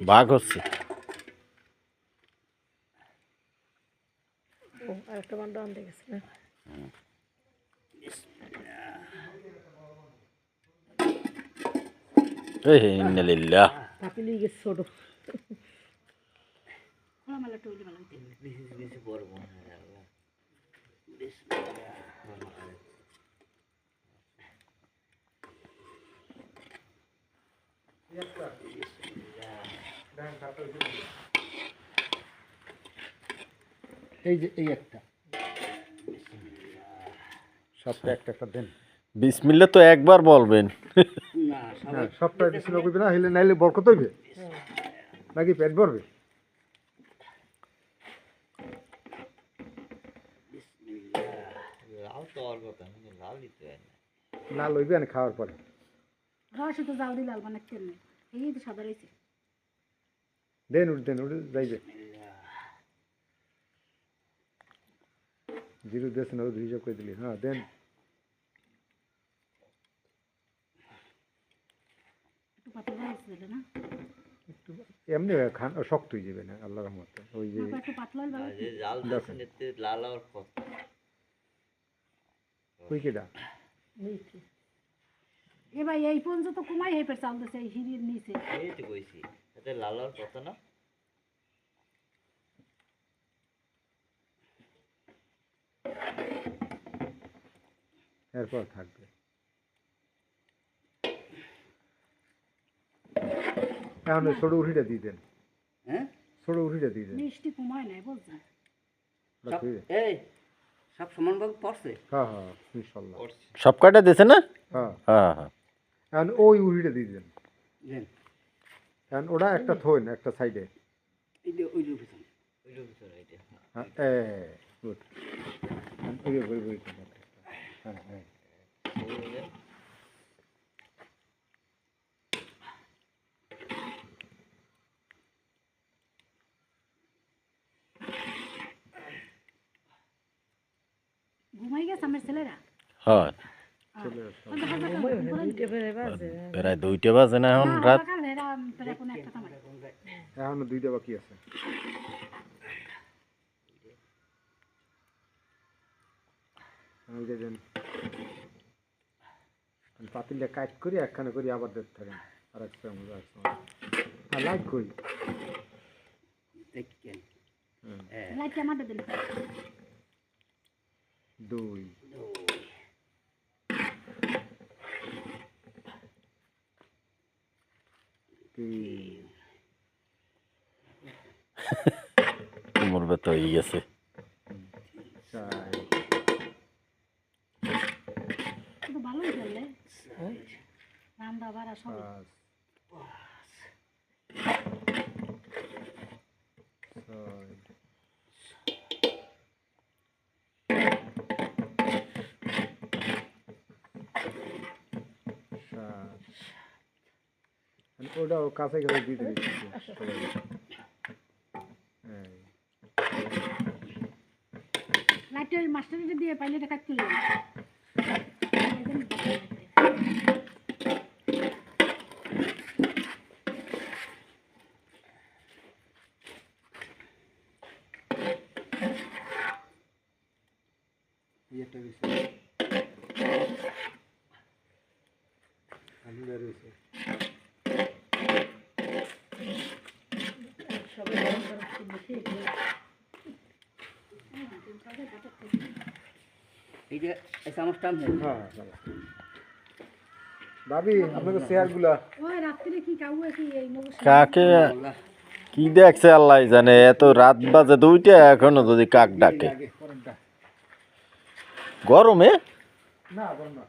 বাঘ হচ্ছে ও আরেকটা বান্ডা আনতে গেছে না এই ইন্নালিল্লাহ পাতিলি গেছে ছোট বেশি বেশি পড়ব এই যে এই একটা। সবটা একটা একটা দেন। বিসমিল্লা তো একবার বলবেন। না হ্যাঁ সবটা বেশি লোক না হইলে নাইলে বরকত হইবে? নাকি পেট ভরবে? লাল লাল হয় লাল হইবে না। খাওয়ার পরে। রসে তো জাল দিলাল মানে কেমনে এই তো সাদা রয়েছে দেন উঠ দেন উঠ যাইবে জিরো দেশ না হিসাব করে দিলি হ্যাঁ দেন এমনি খান শক্ত হয়ে যাবে না আল্লাহ রহমতে। ওই যে বাবা একটু পাতলা হলে ভালো আর যে জাল দিচ্ছে নিতে লাল আর কথা ওই কেটা নিচে এ ভাই এই পর্যন্ত তো কমাই হেপে চাল দিছে এই হিরির নিচে। এই তো কইছি এতে লাল আর কথা না? এরপর থাকবে। এখন ছোট উঠিটা দিয়ে দেন। হ্যাঁ? ছোট উঠিটা দিয়ে দেন। মিষ্টি কমায় নাই দেন। এই সব সমানভাবে পড়ছে? হ্যাঁ হ্যাঁ ইনশাল্লাহ। পড়ছে। সব কয়টা দিছে না? হ্যাঁ। হ্যাঁ হ্যাঁ। এখন ওই উঠিটা দিয়ে দেন। দেন। এখন ওটা একটা থইন একটা সাইডে। হ্যাঁ। হ্যাঁ হ্যাঁ ঘুমাই গেছে আমার ছেলেরা? হয়। প্রায় দুইটা বাজে না এখন রাত কোনো একটা থামাই। এখনও দুইটা বাকি আছে। পাতিলটা কাট করি একখানে করি আবার দেখতে থাকেন। আর আছে। আর লাইট করি। দেখেন লাইটটা আমাদের দিন দুই। কোমর ব্যথা হয়ে গেছে ওটাও কাছে কাছে দিয়ে দিচ্ছি লাইটটা ওই মাস্টারটা দিয়ে পাইলে এটা করলাম ইয়েটা রয়েছে সবাই গরম গরম কিনে খেয়ে গেল এই যে এই চামচটা আমি হ্যাঁ হ্যাঁ ভাবি চেয়ারগুলা ওই রাত্রে কি কাউ আছে এই কাকে? কি দেখছে আল্লাহ জানে এত রাত বাজে দুইটা এখনও যদি কাক ডাকে। গরমে? না গরম না।